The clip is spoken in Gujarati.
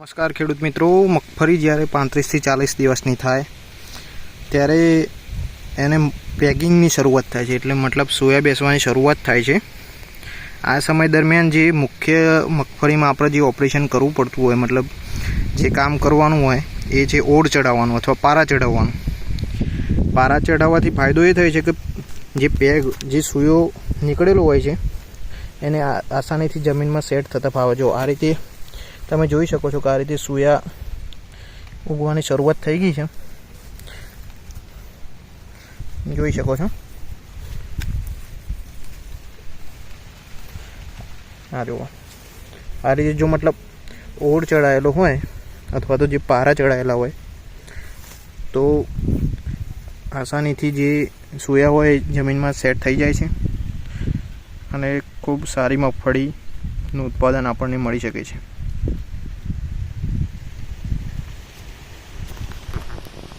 નમસ્કાર ખેડૂત મિત્રો, મગફળી જ્યારે પાંત્રીસથી ચાલીસ દિવસની થાય, ત્યારે એને પેકિંગની શરૂઆત થાય છે. એટલે મતલબ સોયા બેસવાની શરૂઆત થાય છે. આ સમય દરમિયાન જે મુખ્ય મગફળીમાં આપણે જે ઓપરેશન કરવું પડતું હોય, મતલબ જે કામ કરવાનું હોય, એ છે ઓળ ચડાવવાનું અથવા પારા ચડાવવાનું પારા ચડાવવાથી ફાયદો એ થાય છે કે જે પેગ, જે સૂયો નીકળેલો હોય છે, એને આસાનીથી જમીનમાં સેટ થતા ફાવે જો આ રીતે તમે જોઈ શકો છો કે આ રીતે સોયા ઉગવાની શરૂઆત થઈ ગઈ છે. જોઈ શકો છો. આ જુઓ. આ રીતે જો મતલબ ઓળ ચડાયેલો હોય અથવા તો જે પારા ચડાયેલા હોય, તો આસાનીથી જે સોયા હોય જમીનમાં સેટ થઈ જાય છે અને ખૂબ સારી મગફળીનું ઉત્પાદન આપણને મળી શકે છે.